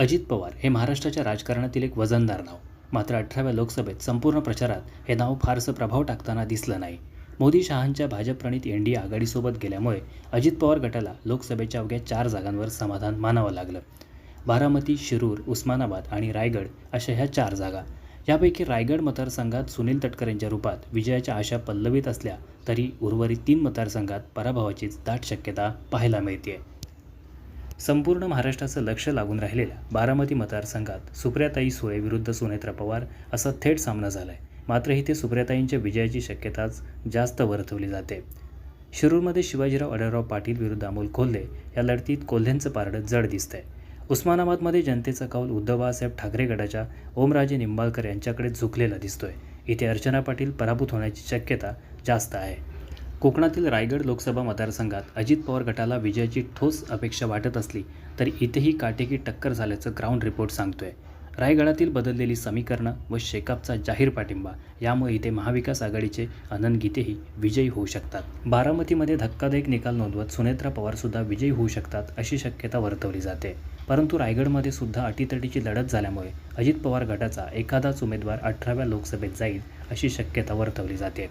अजित पवार हे महाराष्ट्राच्या राजकारणातील एक वजनदार नाव. मात्र अठराव्या लोकसभेत संपूर्ण प्रचारात हे नाव फारसं प्रभाव टाकताना दिसलं नाही. मोदी शहांच्या भाजपप्रणित एन डी आघाडीसोबत गेल्यामुळे अजित पवार गटाला लोकसभेच्या अवघ्या चार जागांवर समाधान मानावं लागलं. बारामती शिरूर उस्मानाबाद आणि रायगड अशा ह्या चार जागा. यापैकी रायगड मतदारसंघात सुनील तटकरेंच्या रूपात विजयाच्या आशा पल्लवीत असल्या तरी उर्वरित तीन मतदारसंघात पराभवाचीच दाट शक्यता पाहायला मिळते संपूर्ण महाराष्ट्राचं लक्ष लागून राहिलेल्या बारामती मतदारसंघात सुप्रियाताई सुळे विरुद्ध सुनेत्रा पवार असा थेट सामना झालाय. मात्र इथे सुप्रियाताईंच्या विजयाची शक्यताच जास्त वर्तवली जाते. शिरूरमध्ये शिवाजीराव आढळराव पाटील विरुद्ध अमोल कोल्हे या लढतीत कोल्हेंचं पारडं जड दिसतंय. उस्मानाबादमध्ये जनतेचा कौल उद्धव बाळासाहेब ठाकरे गटाच्या ओमराजे निंबाळकर यांच्याकडे झुकलेला दिसतोय. इथे अर्चना पाटील पराभूत होण्याची शक्यता जास्त आहे. कोकणातील रायगड लोकसभा मतदारसंघात अजित पवार गटाला विजयाची ठोस अपेक्षा वाटत असली तरी इथेही काटेकी टक्कर झाल्याचं ग्राउंड रिपोर्ट सांगतोय. रायगडातील बदललेली समीकरणं व शेकापचा जाहीर पाठिंबा यामुळे इथे महाविकास आघाडीचे आनंद गीतेही विजयी होऊ शकतात. बारामतीमध्ये धक्कादायक निकाल नोंदवत सुनेत्रा पवारसुद्धा विजयी होऊ शकतात अशी शक्यता वर्तवली जाते. परंतु रायगडमध्ये सुद्धा अटीतटीची लढत झाल्यामुळे अजित पवार गटाचा एखादाच उमेदवार अठराव्या लोकसभेत जाईल अशी शक्यता वर्तवली जाते.